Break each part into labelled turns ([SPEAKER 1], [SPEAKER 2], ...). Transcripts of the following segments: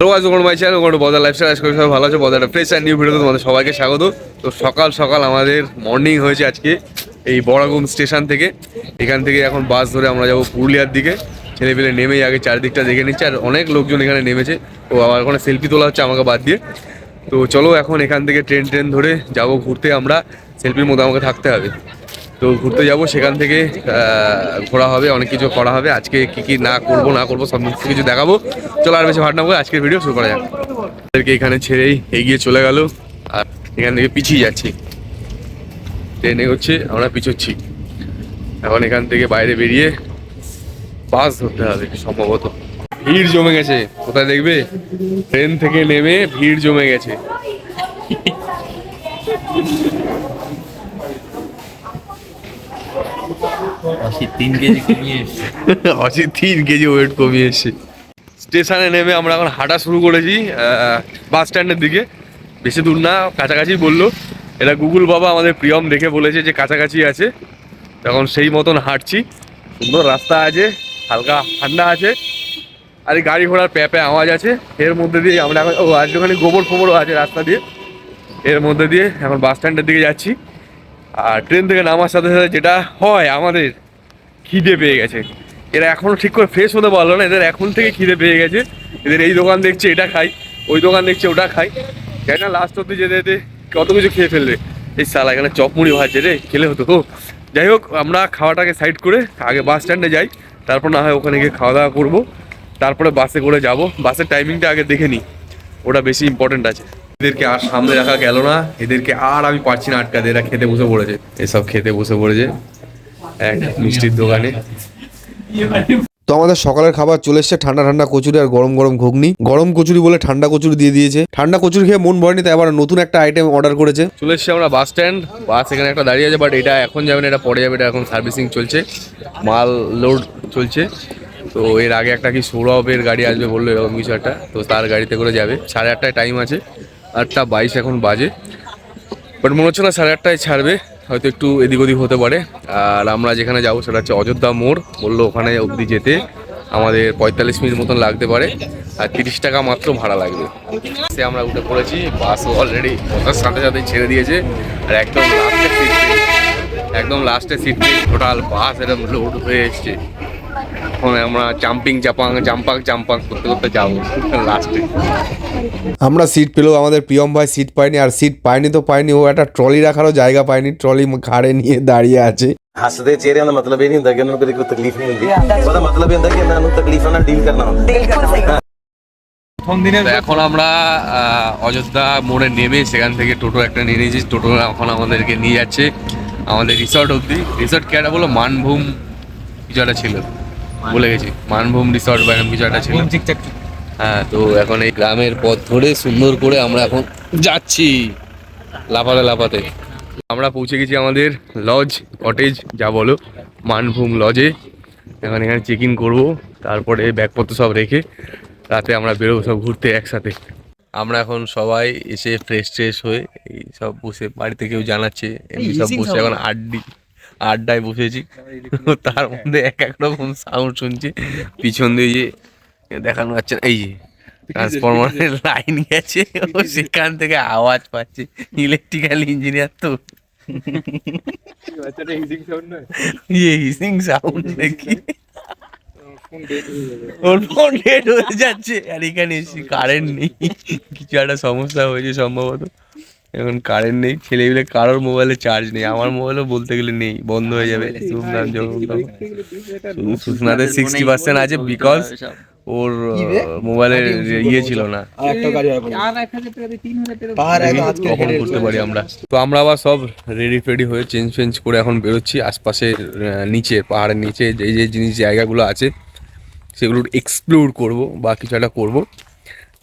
[SPEAKER 1] Hello আজ কোনো my channel কোনো বদার লাইফস্টাইল আজকে সবাই ভালো আছে বদার ফ্রেশ অ্যান্ড নিউ ভিডিওতে তোমাদের সবাইকে স্বাগত। তো সকাল সকাল আমাদের মর্নিং হয়েছে আজকে এই বড়াগুম স্টেশন থেকে। এখান থেকে এখন বাস ধরে আমরা যাব পুরুলিয়ার দিকে। ছেলেপেলে নেমেই আগে চারদিকটা দেখে নিচ্ছে, আর অনেক লোকজন এখানে নেমেছে। ও আবার ওখানে সেলফি তোলা হচ্ছে আমাকে বাদ দিয়ে। তো চলো এখন এখান থেকে ট্রেন ট্রেন ধরে যাব ঘুরতে আমরা। সেলফির মধ্যে আমাকে থাকতে হবে। তো ঘুরতে যাব, সেখান থেকে ঘোরা হবে, অনেক কিছু করা হবে। আজকে কি কি না করব না করব, সব কিছু দেখাবো। চলো আর বেশি ভাটনা করে আজকের ভিডিও শুরু করা যাক। আমাদেরকে এখানে ছেড়েই এগিয়ে চলে গেল, আর এখান থেকে পিছিয়ে যাচ্ছি। ট্রেনে হচ্ছে, আমরা পিছোচ্ছি। এখন এখান থেকে বাইরে বেরিয়ে বাস ধরতে হবে, সম্ভবত। ভিড় জমে গেছে, কোথায় দেখবে? ট্রেন থেকে নেমে ভিড় জমে গেছে।
[SPEAKER 2] অসি তিন কেজি কমিয়ে
[SPEAKER 1] অসিত তিন কেজি ওয়েট কমিয়ে স্টেশনে নেমে আমরা এখন হাঁটা শুরু করেছি বাস স্ট্যান্ডের দিকে। বেশি দূর না, কাছাকাছি বলল। এটা গুগল বাবা আমাদের প্রিয়ম দেখে বলেছে যে কাছাকাছি আছে। তখন সেই মতন হাঁটছি। সুন্দর রাস্তা আছে, হালকা ঠান্ডা আছে। আর গাড়ি ঘোড়ার প্যা প্যা আওয়াজ আছে। এর মধ্যে দিয়ে আমরা এখন ও, আজ ওখানে গোবর ফোবরও আছে রাস্তা দিয়ে। এর মধ্যে দিয়ে এখন বাস স্ট্যান্ডের দিকে যাচ্ছি। আর ট্রেন থেকে নামার সাথে সাথে যেটা হয় আমাদের খিদে পেয়ে গেছে। এরা এখনও ঠিক করে ফ্রেশ হতে পারল না, এদের এখন থেকে খিদে পেয়ে গেছে। এদের এই দোকান দেখছে, এটা খাই ওই দোকান দেখছে, ওটা খাই জানি না লাস্ট অব্দি যেতে যেতে কত কিছু খেয়ে ফেলবে। এই সালা এখানে চপমুড়ি ভাজছে রে, খেলে হতো। যাই হোক, আমরা খাওয়াটাকে সাইড করে আগে বাস স্ট্যান্ডে যাই। তারপর না হয় ওখানে গিয়ে খাওয়া দাওয়া করব। তারপরে বাসে করে যাব। বাসের টাইমিংটা আগে দেখে নিই ওটা বেশি ইম্পর্টেন্ট আছে। এদেরকে আর সামনে রাখা গেল না। এদেরকে আর আমি পারছি না আটকাতে। এরা খেতে বসে পড়েছে। এসব খেতে বসে পড়েছে। এক মিষ্টির দোকানে।
[SPEAKER 3] তো আমাদের সকালের খাবার চলে এসছে ঠান্ডা ঠান্ডা কচুরি আর গরম গরম ঘুগনি। গরম কচুরি বলে ঠান্ডা কচুরি দিয়ে দিয়েছে। ঠান্ডা কচুরি খেয়ে মন ভরেনি তাই আবার নতুন একটা আইটেম অর্ডার করেছে।
[SPEAKER 1] চলে এসছি আমরা বাস স্ট্যান্ড বাস এখানে একটা দাঁড়িয়ে আছে বাট এটা এখন যাবে না এটা পরে যাবে এটা এখন সার্ভিসিং চলছে। মাল লোড চলছে। তো এর আগে একটা কি সৌরভের গাড়ি আসবে বলল এরকম কিছু একটা। তো তার গাড়িতে করে যাবে। সাড়ে আটটায় টাইম আছে। আটটা বাইশ এখন বাজে। বাট মনে হচ্ছে না সাড়ে আটটায় ছাড়বে, হয়তো একটু এদিক ওদিক হতে পারে। আর আমরা যেখানে যাব সেটা হচ্ছে অযোধ্যা মোড়, বলল ওখানে অবধি যেতে। আমাদের পঁয়তাল্লিশ মিনিট মতন লাগতে পারে, আর তিরিশ টাকা মাত্র ভাড়া লাগবে। সে আমরা উঠে পড়েছি, বাস অলরেডি ওটার সাথে সাথে ছেড়ে দিয়েছে, আর একদম লাস্টে সিট একদম লাস্টে সিট টোটাল বাস এরকম লোড হয়ে এসছে। আমরা জাম্পিং জাপাং জাম্পাং জাম্পাং করতে করতে যাব। লাস্টে
[SPEAKER 3] আমরা সিট পেলেও আমাদের প্রিয়ম ভাই সিট পাইনি আর সিট পাইনি তো পায়নি ও একটা ট্রলি রাখারও জায়গা পায়নি ট্রলি ঘাড়ে নিয়ে দাঁড়িয়ে আছে।
[SPEAKER 4] হাসতে ਚਿਹਰਿਆਂ ਦਾ ਮਤਲਬ ਇਹ ਨਹੀਂ ਹੁੰਦਾ ਕਿ ਉਹਨਾਂ ਨੂੰ ਕਦੇ ਕੋਈ ਤਕਲੀਫ ਨਹੀਂ ਹੁੰਦੀ ਉਹਦਾ ਮਤਲਬ ਇਹ ਹੁੰਦਾ ਕਿ ਇਹਨਾਂ ਨੂੰ ਤਕਲੀਫਾਂ ਨਾਲ
[SPEAKER 1] এখন আমরা অযোধ্যা মোড়ে নেমে সেখান থেকে টোটো একটা নিয়ে নিয়েছি। টোটো এখন আমাদেরকে নিয়ে যাচ্ছে আমাদের রিসর্ট অবধি। রিসর্ট কেটা বলো? মানভূম কিছু একটা ছিল। বলে গেছি। মানভূম রিসর্ট বা এরকম কিছু একটা ছিল। হ্যাঁ তো এখন এই গ্রামের পথ ধরে সুন্দর করে আমরা এখন যাচ্ছি লাফাতে লাফাতে। আমরা পৌঁছে গেছি আমাদের লজ কটেজ যা বলো মানভূম লজে এখন এখানে চেক ইন করব তারপরে ব্যাগপত্র সব রেখে রাতে আমরা বেরোবো সব ঘুরতে একসাথে। আমরা এখন সবাই এসে ফ্রেশ ট্রেশ হয়ে এই সব বসে বাড়িতে কেউ জানাচ্ছে এমনি সব বসে এখন আড্ডি। আড্ডায় বসেছি। তার মধ্যে এক এক রকম সাউন্ড শুনছি। পিছন দিয়ে যে দেখানো যাচ্ছে না, এই যে ট্রান্সফরমারের লাইন গেছে ও সেখান থেকে আওয়াজ পাচ্ছে। ইলেকট্রিক্যাল ইঞ্জিনিয়ার তো। ইয়ে হিসিং সাউন্ড ফোন ডেড হয়ে যাচ্ছে। আর এখানে কারেন্ট নেই। কিছু একটা সমস্যা হয়েছে সম্ভবত। এখন কারেন্ট নেই ছেলে ছেলেগুলো কারোর মোবাইলে চার্জ নেই আমার মোবাইলও বলতে গেলে নেই বন্ধ হয়ে যাবে। সুনাম যখন তখন। সিক্সটি পার্সেন্ট আছে বিকজ ওর মোবাইলের ইয়ে ছিল না। কখন করতে পারি আমরা? তো আমরা আবার সব রেডি ফেডি হয়ে চেঞ্জ ফেঞ্জ করে এখন বেরোচ্ছি আশপাশে নিচে পাহাড়ের নিচে যে যে জিনিস জায়গাগুলো আছে সেগুলো এক্সপ্লোর করব বা কিছু একটা করব।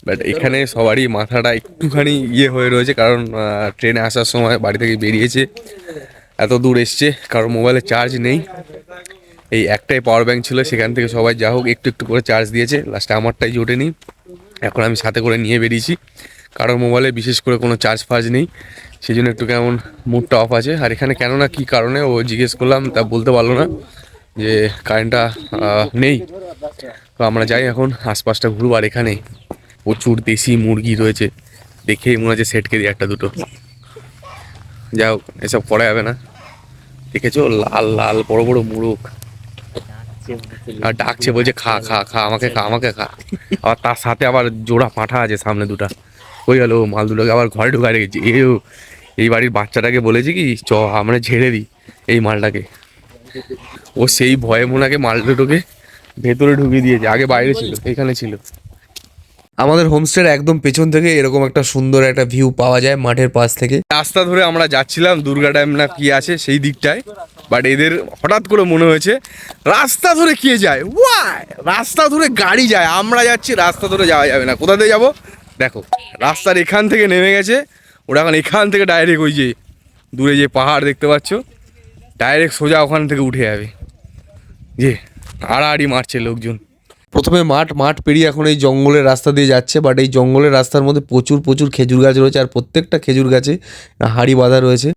[SPEAKER 1] বাট এখানে সবারই মাথাটা একটুখানি ইয়ে হয়ে রয়েছে কারণ ট্রেনে আসার সময় বাড়ি থেকে বেরিয়েছে। এত দূর এসছে কারণ মোবাইলে চার্জ নেই। এই একটাই পাওয়ার ব্যাঙ্ক ছিল, সেখান থেকে সবাই যা হোক একটু একটু করে চার্জ দিয়েছে। লাস্টে আমারটাই জোটেনি। এখন আমি সাথে করে নিয়ে বেরিয়েছি। কারোর মোবাইলে বিশেষ করে কোনো চার্জ ফার্জ নেই। সেই জন্য একটু কেমন মুডটা অফ আছে। আর এখানে কেন না কী কারণে ও জিজ্ঞেস করলাম, তা বলতে পারল না যে কারেন্টটা নেই। তো আমরা যাই এখন, আশপাশটা ঘুরবো আর এখানে প্রচুর দেশি মুরগি রয়েছে। দেখেই মনে হচ্ছে সেটকে দিই একটা দুটো। যাও, এসব করা যাবে না। দেখেছ? লাল লাল, বড় বড় মুরগ আর ডাকছে, বলছে, খা খা খা, আমাকে খা আমাকে খা। আবার তার সাথে আবার জোড়া পাঁঠা আছে সামনে দুটা। ওই গেল মাল দুটোকে আবার ঘরে ঢুকা রেখেছি। এও এই বাড়ির বাচ্চাটাকে বলেছি কি, চ, আমরা ঝেড়ে দিই এই মালটাকে। ও সেই ভয়ে মোনাকে মাল দুটোকে ভেতরে ঢুকিয়ে দিয়েছে, আগে বাইরে ছিল, এখানে ছিল।
[SPEAKER 3] আমাদের হোমস্টের একদম পেছন থেকে এরকম একটা সুন্দর একটা ভিউ পাওয়া যায় মাঠের পাশ থেকে।
[SPEAKER 1] রাস্তা ধরে আমরা যাচ্ছিলাম, দুর্গা ড্যাম না কি আছে সেই দিকটায়। বাট এদের হঠাৎ করে মনে হয়েছে, রাস্তা ধরে কে যায়? ওয়াই রাস্তা ধরে গাড়ি যায়। আমরা যাচ্ছি, রাস্তা ধরে যাওয়া যাবে না। কোথা দিয়ে যাব? দেখো, রাস্তার এখান থেকে নেমে গেছে। ওরা এখন এখান থেকে ডাইরেক্ট ওই যে দূরে যে পাহাড় দেখতে পাচ্ছ ডাইরেক্ট সোজা ওখান থেকে উঠে যাবে। যে আড়াআড়ি মারছে লোকজন।
[SPEAKER 3] প্রথমে মাঠ মাঠ পেরিয়ে এখন এই জঙ্গলের রাস্তা দিয়ে যাচ্ছে বাট এই জঙ্গলের রাস্তার মধ্যে প্রচুর প্রচুর খেজুর গাছ রয়েছে আর প্রত্যেকটা খেজুর গাছে হাড়ি বাঁধা রয়েছে।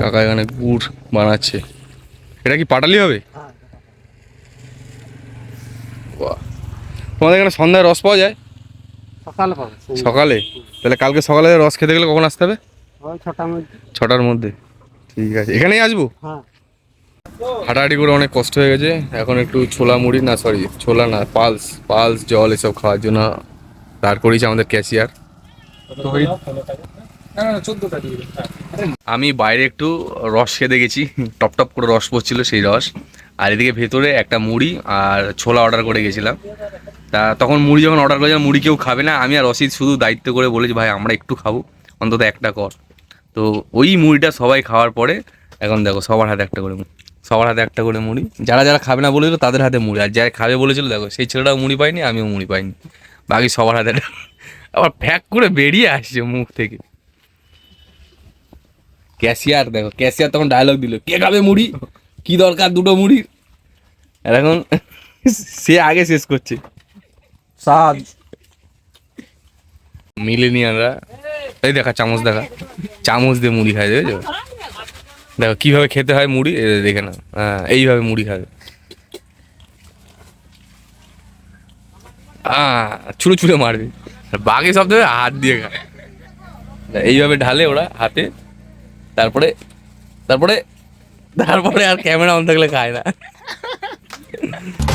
[SPEAKER 1] কাকা এখানে গুড় বানাচ্ছে। এটা কি পাটালি হবে। তোমাদের এখানে সন্ধ্যায় রস পাওয়া যায়?
[SPEAKER 5] সকালে
[SPEAKER 1] সকালে? তাহলে কালকে সকালে রস খেতে গেলে কখন আসতে হবে?
[SPEAKER 5] ছটার মধ্যে।
[SPEAKER 1] ছটার মধ্যে। ঠিক আছে। এখানেই আসব?
[SPEAKER 5] হ্যাঁ।
[SPEAKER 1] হাঁটাহাঁটি করে অনেক কষ্ট হয়ে গেছে। এখন একটু ছোলা মুড়ি না সরি ছোলা না পালস পালস জল এসব খাওয়ার জন্য দাঁড় করিয়েছে আমাদের ক্যাশিয়ার আমি বাইরে একটু রস খেতে গেছি টপ টপ করে রস পড়ছিল সেই রস। আর এদিকে ভেতরে একটা মুড়ি আর ছোলা অর্ডার করে গেছিলাম। তা তখন মুড়ি যখন অর্ডার করেছিলাম মুড়ি কেউ খাবে না। আমি আর রসিদ শুধু দায়িত্ব করে বলেছি ভাই আমরা একটু খাব অন্তত একটা কর। তো ওই মুড়িটা সবাই খাওয়ার পরে এখন দেখো সবার হাতে একটা করে মুড়ি। সবার হাতে একটা করে মুড়ি। যারা যারা খাবে না বলেছিল তাদের হাতে মুড়ি। আর যারা খাবে বলেছিল দেখো সেই ছেলেটাও মুড়ি পায়নি আমিও মুড়ি পাইনি। বাকি সবার হাতে আবার ফ্যাক করে বেরিয়ে আসছে মুখ থেকে। ক্যাশিয়ার দেখো ক্যাশিয়ার তখন ডায়লগ দিল কে খাবে মুড়ি? কি দরকার দুটো মুড়ির? আর এখন সে আগে শেষ করছে।
[SPEAKER 5] সাদ
[SPEAKER 1] মিলেনিয়াররা এই দেখা চামচ দেখা। চামচ দিয়ে মুড়ি খায় দেখেছ? দেখো কিভাবে খেতে হয় মুড়ি এ দেখে না হ্যাঁ এইভাবে মুড়ি খাবে আহ ছুঁড়ে ছুঁড়ে মারবে আর বাকি সব দেবে হাত দিয়ে খায় এইভাবে ঢালে ওরা হাতে তারপরে তারপরে তারপরে আর ক্যামেরা অন থাকলে খায় না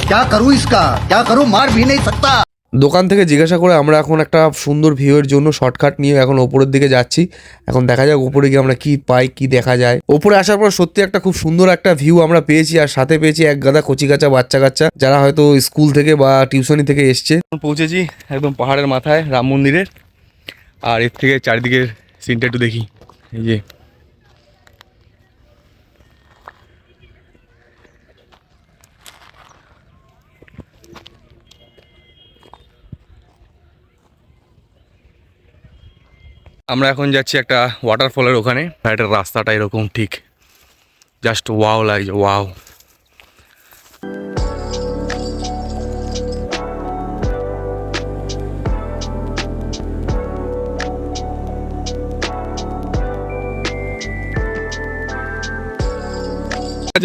[SPEAKER 6] क्या करूं इसका क्या करूं मार भी नहीं सकता
[SPEAKER 3] দোকান থেকে জিজ্ঞাসা করে আমরা এখন একটা সুন্দর ভিউয়ের জন্য শর্টকাট নিয়ে এখন ওপরের দিকে যাচ্ছি। এখন দেখা যাক ওপরে গিয়ে আমরা কি পাই, কি দেখা যায়। ওপরে আসার পর সত্যি একটা খুব সুন্দর একটা ভিউ আমরা পেয়েছি আর সাথে পেয়েছি এক গাদা কচি কাচা বাচ্চা কাচ্চা, যারা হয়তো স্কুল থেকে বা টিউশনি থেকে এসছে।
[SPEAKER 1] পৌঁছেছি একদম পাহাড়ের মাথায়, রাম মন্দিরের। আর এর থেকে চারিদিকের সিনটা একটু দেখি। এই যে আমরা এখন যাচ্ছি একটা ওয়াটারফলের ওখানে। একটা রাস্তাটা এরকম ঠিক। জাস্ট ওয়াও লাগছে ওয়াও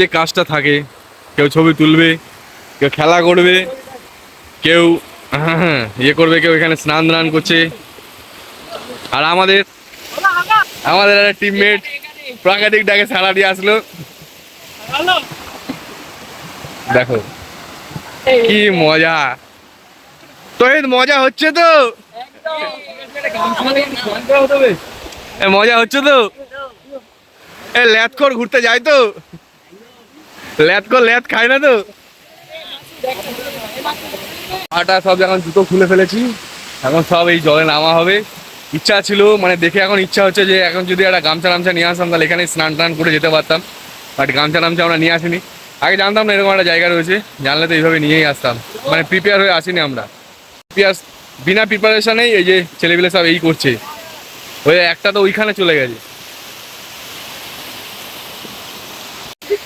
[SPEAKER 1] যে কাজটা থাকে, কেউ ছবি তুলবে, কেউ খেলা করবে, কেউ ইয়ে করবে, কেউ এখানে স্নান দান করছে। আর আমাদের আমাদের একটা টিমমেট প্রাকৃতিক ডাকে সারা দিয়ে আসলো। দেখো, কি মজা। তো এই মজা হচ্ছে তো? মজা হচ্ছে তো? এ ল্যাথকর ঘুরতে যায় তো? ল্যাথকর ল্যাথ খায় না তো? আটা সব এখন জুতো খুলে ফেলেছি। এখন সব এই জলে নামা হবে। ইচ্ছা ছিল মানে দেখে এখন ইচ্ছা হচ্ছে যে এখন যদি একটা গামছা টামছা নিয়ে আসতাম, তাহলে এখানে স্নান টান করে যেতে পারতাম। বাট গামছা টামছা আমরা নিয়ে আসিনি। আগে জানতাম না এরকম একটা জায়গা রয়েছে, জানলে তো এইভাবে নিয়েই আসতাম। মানে প্রিপেয়ার হয়ে আসিনি আমরা। প্রিপেয়ার বিনা প্রিপারেশনেই এই যে ছেলেপিলে সব এই করছে। ওই একটা তো ওইখানে চলে গেছে।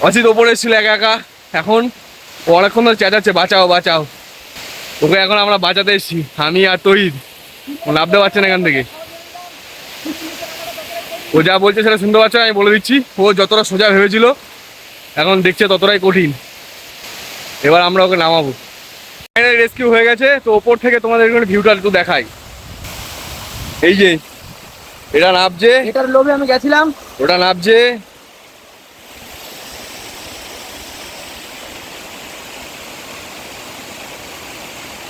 [SPEAKER 1] অসিত ওপরে ছিল একা একা। এখন অনেকক্ষণ ধরে চেঁচাচ্ছে, বাঁচাও বাঁচাও। ওকে এখন আমরা বাঁচাতে এসেছি, আমি আর ও নামতে পারছে না এখান থেকে। ও যা বলছে সেটা শুনতে পাচ্ছ আমি বলে দিচ্ছি। ও যতটা সোজা ভেবেছিল এখন দেখছে ততটাই কঠিন। এবার আমরা ওকে নামাবো। রেস্কিউ হয়ে গেছে তো ওপর থেকে তোমাদের এখানে ভিউটা একটু দেখাই। এই যে এটা নামছে।
[SPEAKER 5] এটার লোভে আমি গেছিলাম।
[SPEAKER 1] ওটা নামছে।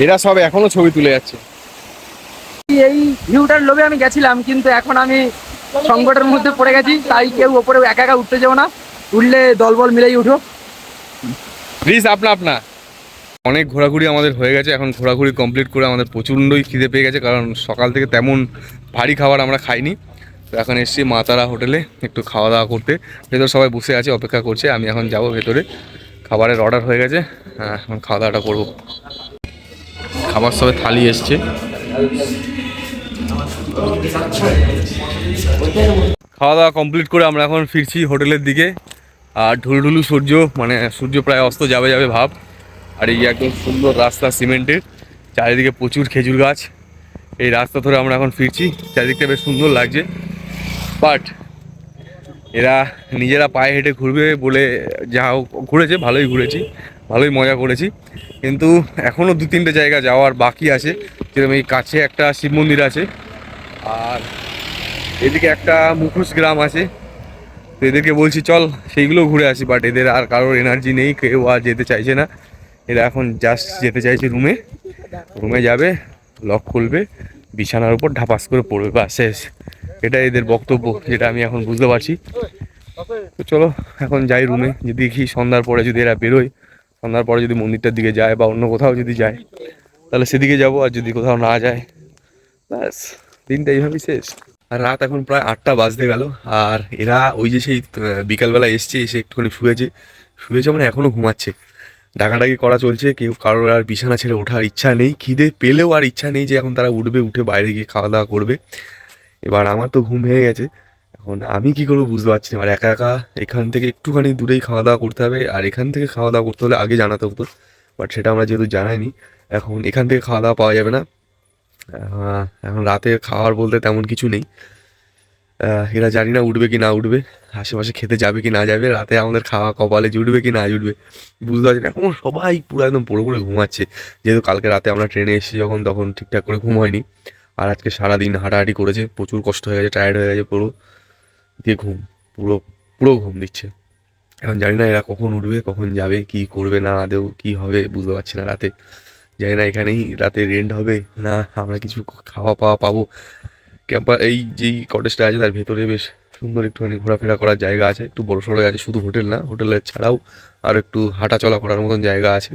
[SPEAKER 1] এরা সব এখনও ছবি তুলে যাচ্ছে।
[SPEAKER 5] এই ভিউটার লোভে আমি গেছিলাম, কিন্তু এখন আমি সংকটের মধ্যে পড়ে গেছি, তাই কেউ ওপরে একা একা উঠতে যাব না। উঠলে দলবল মিলেই উঠো।
[SPEAKER 1] প্লিজ আপনা আপনা। অনেক ঘোরাঘুরি আমাদের হয়ে গেছে, এখন ঘোরাঘুরি কমপ্লিট করে আমাদের প্রচণ্ডই খিদে পেয়ে গেছে, কারণ সকাল থেকে তেমন ভারী খাবার আমরা খাইনি। তো এখন এসছি মা তারা হোটেলে একটু খাওয়া দাওয়া করতে। ভেতর সবাই বসে আছে, অপেক্ষা করছে, আমি এখন যাব ভেতরে। খাবারের অর্ডার হয়ে গেছে হ্যাঁ এখন খাওয়া দাওয়াটা করব। খাবার সবাই থালি এসছে। খাওয়া দাওয়া কমপ্লিট করে আমরা এখন ফিরছি হোটেলের দিকে। আর ঢুলঢুলু সূর্য মানে সূর্য প্রায় অস্ত যাবে যাবে ভাব। আর এই একদম সুন্দর রাস্তা সিমেন্টের, চারিদিকে প্রচুর খেজুর গাছ। এই রাস্তা ধরে আমরা এখন ফিরছি, চারিদিকটা বেশ সুন্দর লাগছে। বাট এরা নিজেরা পায়ে হেঁটে ঘুরবে বলে যা ঘুরেছে, ভালোই ঘুরেছি, ভালোই মজা করেছি। কিন্তু এখনও দু তিনটে জায়গা যাওয়ার বাকি আছে। যেরকম এই কাছে একটা শিব মন্দির আছে। আর এদিকে একটা মুখোশ গ্রাম আছে। তো এদেরকে বলছি, চল, সেইগুলো ঘুরে আসি। বাট এদের আর কারোর এনার্জি নেই, কেউ আর যেতে চাইছে না। এরা এখন জাস্ট যেতে চাইছে রুমে রুমে যাবে লক খুলবে, বিছানার উপর ঢাপাস করে পড়বে বা শেষ। এটা এদের বক্তব্য, যেটা আমি এখন বুঝতে পারছি। তো চলো, এখন যাই রুমে যদি দেখি সন্ধ্যার পরে যদি এরা বেরোয় সন্ধ্যার পরে যদি মন্দিরটার দিকে যায় বা অন্য কোথাও যদি যায়, তাহলে সেদিকে যাব আর যদি কোথাও না যায়, ব্যাস, দিনটা এইভাবেই শেষ। আর রাত এখন প্রায় আটটা বাজতে গেল, আর এরা ওই যে সেই বিকালবেলা এসছে, এসে একটুখানি শুয়েছে। শুয়েছে মানে এখনও ঘুমাচ্ছে। ডাকাডাকি করা চলছে, কেউ কারোর আর বিছানা ছেড়ে ওঠার ইচ্ছা নেই। খিদে পেলেও আর ইচ্ছা নেই যে এখন তারা উঠবে, উঠে বাইরে গিয়ে খাওয়া দাওয়া করবে। এবার আমার তো ঘুম ভেঙে গেছে। এখন আমি কি করব বুঝতে পারছি না। এবার একা একা এখান থেকে একটুখানি দূরেই খাওয়া দাওয়া করতে হবে। আর এখান থেকে খাওয়া দাওয়া করতে হলে আগে জানাতে হতো বাট সেটা আমরা যেহেতু জানাইনি, এখন এখান থেকে খাওয়া দাওয়া পাওয়া যাবে না। এখন রাতে খাওয়ার বলতে তেমন কিছু নেই। এরা জানি না উঠবে কি না উঠবে, আশেপাশে খেতে যাবে কি না যাবে, রাতে আমাদের খাওয়া কপালে জুটবে কি না জুটবে বুঝতে পারছি না। এখন সবাই পুরো একদম পড়ে পড়ে ঘুমাচ্ছে, যেহেতু কালকে রাতে আমরা ট্রেনে এসেছি যখন, তখন ঠিকঠাক করে ঘুম হয়নি। আর আজকে সারাদিন হাঁটাহাঁটি করেছে, প্রচুর কষ্ট হয়ে গেছে টায়ার্ড হয়ে গেছে পুরো। দিয়ে ঘুম, পুরো পুরো ঘুম দিচ্ছে। এখন জানি না এরা কখন উঠবে, কখন যাবে, কি করবে, না আদেও কি হবে, বুঝতে পারছি না রাতে। জানি না এখানেই রাতে রেন্ট হবে, না আমরা কিছু খাওয়া পাওয়া পাবো। ক্যাম্পার এই যেই কটেজটা আছে, তার ভেতরে বেশ সুন্দর একটুখানি ঘোরাফেরা করার জায়গা আছে। একটু বড় সড়ো আছে, শুধু হোটেল না হোটেলের ছাড়াও আর একটু হাঁটা চলা করার মতন জায়গা আছে।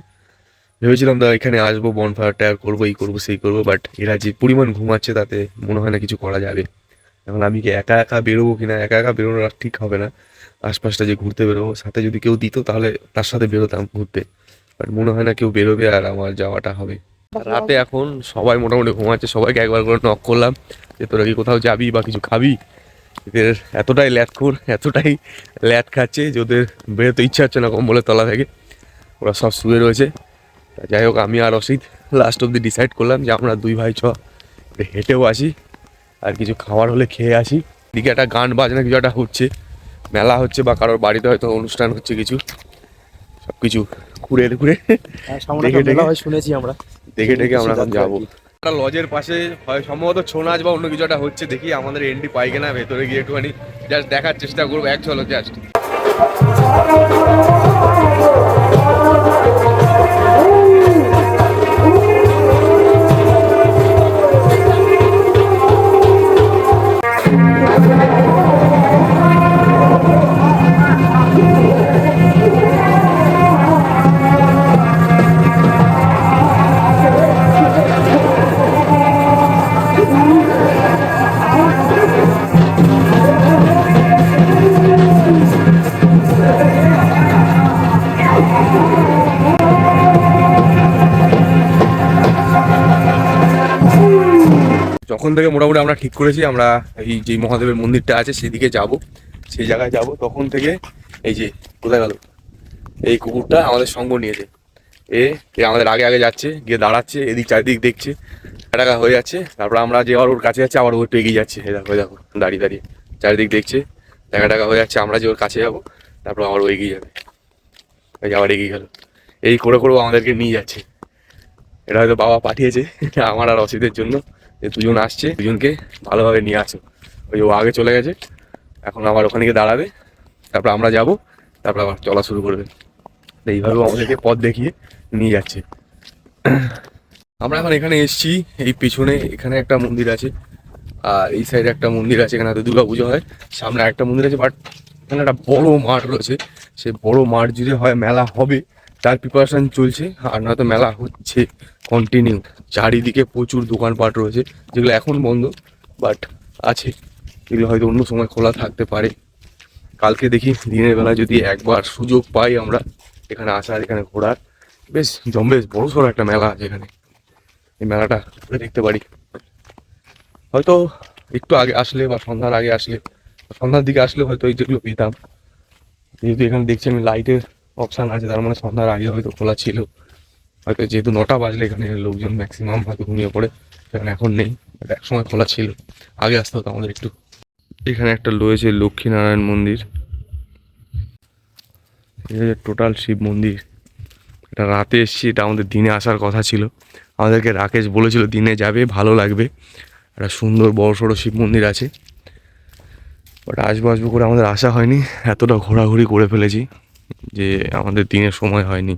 [SPEAKER 1] ভেবেছিলাম তো এখানে আসব বনফায়ার টায়ার করব, এই করব, সেই করব বাট এরা যে পরিমাণ ঘুমাচ্ছে, তাতে মনে হয় না কিছু করা যাবে। এখন আমি কি একা একা বেরোবো কিনা? একা একা বেরোনো আর ঠিক হবে না। আশপাশটা যে ঘুরতে বেরোবো, সাথে যদি কেউ দিত তাহলে তার সাথে বেরোতাম ঘুরতে। বাট মনে হয় না কেউ বেরোবে আর আমার যাওয়াটা হবে। রাতে এখন সবাই মোটামুটি ঘুমাচ্ছে, সবাইকে একবার করে নক করলাম যে তোরা কি কোথাও যাবি বা কিছু খাবি? এদের এতটাই ল্যাট ল্যাটখোর এতটাই ল্যাট খাচ্ছে যে ওদের বেরোতে ইচ্ছা হচ্ছে না কম্বলের তলা থেকে। ওরা সব শুয়ে রয়েছে। যাই হোক, আমি আর অসিত লাস্ট অব্দি ডিসাইড করলাম যে আমরা দুই ভাই ছ হেঁটেও আসি। আর কিছু খাবার হলে খেয়ে আসি। দিকে একটা গান বাজনা কিছু একটা হচ্ছে। মেলা হচ্ছে বা কারোর বাড়িতে হয়তো অনুষ্ঠান হচ্ছে কিছু। সব কিছু ঘুরে ঘুরে দেখে দেখে
[SPEAKER 5] শুনেছি আমরা।
[SPEAKER 1] দেখে দেখে আমরা এখন যাব। একটা লজের পাশে হয় সম্ভবত ছৌ নাচ বা অন্য কিছু একটা হচ্ছে। দেখি আমাদের এন্ট্রি পাই কিনা ভেতরে গিয়ে একটুখানি জাস্ট দেখার চেষ্টা করব। এক ঝলক জাস্ট যখন থেকে মোটামুটি আমরা ঠিক করেছি, আমরা এই যে মহাদেবের মন্দিরটা আছে সেদিকে যাব, সেই জায়গায় যাব। তখন থেকে এই যে, কোথায় গেল? এই কুকুরটা আমাদের সঙ্গ নিয়েছে। এ আমাদের আগে আগে যাচ্ছে, গিয়ে দাঁড়াচ্ছে, এদিক চারিদিক দেখছে টাকা হয়ে যাচ্ছে। তারপর আমরা যে আবার ওর কাছে যাচ্ছে, আবার ও একটু এগিয়ে যাচ্ছে। হয়ে দেখো দেখো, দাঁড়িয়ে দাঁড়িয়ে, চারিদিক দেখছে দেখা টাকা হয়ে যাচ্ছে। আমরা যে ওর কাছে যাব, তারপর আবার ও এগিয়ে যাবে। এই আবার এগিয়ে গেল। এই করে করে ও আমাদেরকে নিয়ে যাচ্ছে। এটা হয়তো বাবা পাঠিয়েছে, আমার আর অসুবিধের জন্য। যে দুজন আসছে, দুজনকে ভালোভাবে নিয়ে আসো। ওই ও আগে চলে গেছে, এখন আবার ওখানে গিয়ে দাঁড়াবে। তারপর আমরা যাব, তারপর আবার চলা শুরু করবে। এইভাবে আমাদেরকে পথ দেখিয়ে নিয়ে যাচ্ছে। আমরা এখন এখানে এসেছি, এই পিছনে এখানে একটা মন্দির আছে। আর এই সাইডে একটা মন্দির আছে, এখানে দুর্গা পুজো হয়। সামনে একটা মন্দির আছে বাট এখানে একটা বড় মাঠ রয়েছে। সেই বড় মাঠ যদি হয়, মেলা হবে। তার প্রিপারেশন চলছে, আর নয়তো মেলা হচ্ছে কন্টিনিউ চারিদিকে প্রচুর দোকানপাট রয়েছে, যেগুলো এখন বন্ধ বাট আছে। এগুলো হয়তো অন্য সময় খোলা থাকতে পারে। কালকে দেখি দিনের বেলা যদি একবার সুযোগ পাই আমরা, এখানে আসার এখানে ঘোরার বেশ জম্বেশ বড় সড়ো একটা মেলা আছে এখানে। এই মেলাটা দেখতে পারি। হয়তো একটু আগে আসলে বা সন্ধ্যার আগে আসলে, সন্ধ্যার দিকে আসলে হয়তো এই যেগুলো পেতাম। যেহেতু এখানে দেখছি আমি লাইটের অপশান আছে, তার মানে সন্ধ্যার আগে হয়তো খোলা ছিল। হয়তো যেহেতু নটা বাজলে এখানে লোকজন ম্যাক্সিমাম হয়তো ঘুমিয়ে পড়ে, সেখানে এখন নেই এক সময় খোলা ছিল। আগে আসতে হতো আমাদের একটু। এখানে একটা রয়েছে লক্ষ্মীনারায়ণ মন্দির। টোটাল শিব মন্দির। এটা রাতে এসছি, এটা আমাদের দিনে আসার কথা ছিল। আমাদেরকে রাকেশ বলেছিল, দিনে যাবে, ভালো লাগবে। একটা সুন্দর বড় সড়ো শিব মন্দির আছে। বাট আসব আসব করে আমাদের আসা হয়নি। এতটা ঘোরাঘুরি করে ফেলেছি। যে আমাদের দিনের সময় হয়নি।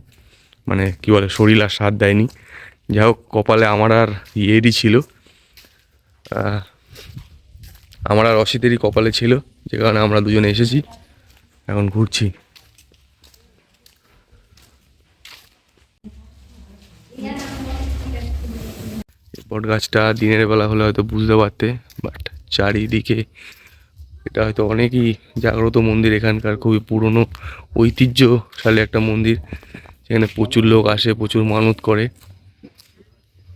[SPEAKER 1] মানে কি বলে, শরীর আর সাথ দেয়নি। যাই হোক, কপালে আমার আর ইয়েরই ছিল। আমার আর অসিতেরই কপালে ছিল, যে কারণে আমরা দুজনে এসেছি। এখন ঘুরছি। বট গাছটা দিনের বেলা হলে হয়তো বুঝতে পারতে বাট চারিদিকে এটা হয়তো অনেকই জাগ্রত মন্দির এখানকার, খুবই পুরনো, ঐতিহ্যশালী একটা মন্দির। যেখানে প্রচুর লোক আসে, প্রচুর মানত করে।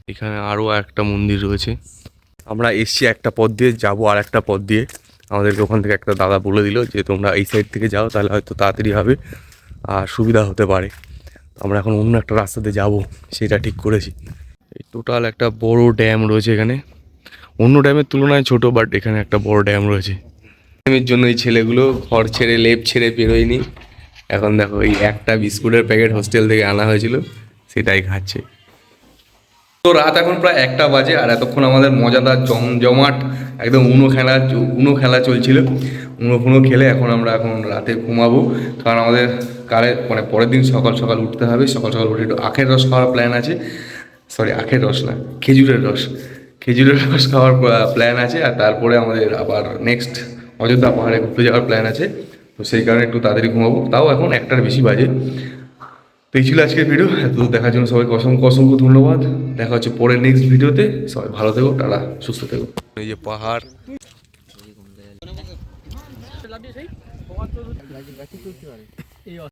[SPEAKER 1] এখানে আরও একটা মন্দির রয়েছে। আমরা এসছি একটা পথ দিয়ে, যাব আর একটা পথ দিয়ে। আমাদেরকে ওখান থেকে একটা দাদা বলে দিল যে, তোমরা এই সাইড থেকে যাও, তাহলে হয়তো তাড়াতাড়ি হবে আর সুবিধা হতে পারে। আমরা এখন অন্য একটা রাস্তাতে যাব, সেটা ঠিক করেছি। এই টোটাল একটা বড় ড্যাম রয়েছে এখানে। অন্য ড্যামের তুলনায় ছোট, বাট এখানে একটা বড় ড্যাম রয়েছে। ড্যামের জন্য এই ছেলেগুলো ঘর ছেড়ে, লেপ ছেড়ে বেরোয়নি। এখন দেখো এই একটা বিস্কুটের প্যাকেট হোস্টেল থেকে আনা হয়েছিল, সেটাই খাচ্ছে। তো রাত এখন প্রায় একটা বাজে, আর এতক্ষণ আমাদের মজাদার জমজমাট একদম উনো খেলা উনো খেলা চলছিল। উনো ফুনো খেলে এখন আমরা এখন রাতে ঘুমাবো। কারণ আমাদের কালে মানে পরের দিন সকাল সকাল উঠতে হবে। সকাল সকাল উঠে একটু আখের রস খাওয়ার প্ল্যান আছে। সরি আখের রস না, খেজুরের রস। খেজুরের রস খাওয়ার প্ল্যান আছে। আর তারপরে আমাদের আবার নেক্সট অযোধ্যা পাহাড়ে ঘুরতে যাওয়ার প্ল্যান আছে। তো সেই কারণে একটু তাড়াতাড়ি ঘুমাবো। তাও এখন একটার বেশি বাজে। তো এই ছিল আজকের ভিডিও এত দেখার জন্য সবাইকে অসংখ্য অসংখ্য ধন্যবাদ। দেখা হচ্ছে পরের নেক্সট ভিডিওতে সবাই ভালো থেকো, টাটা, সুস্থ থেকো। এই যে পাহাড়।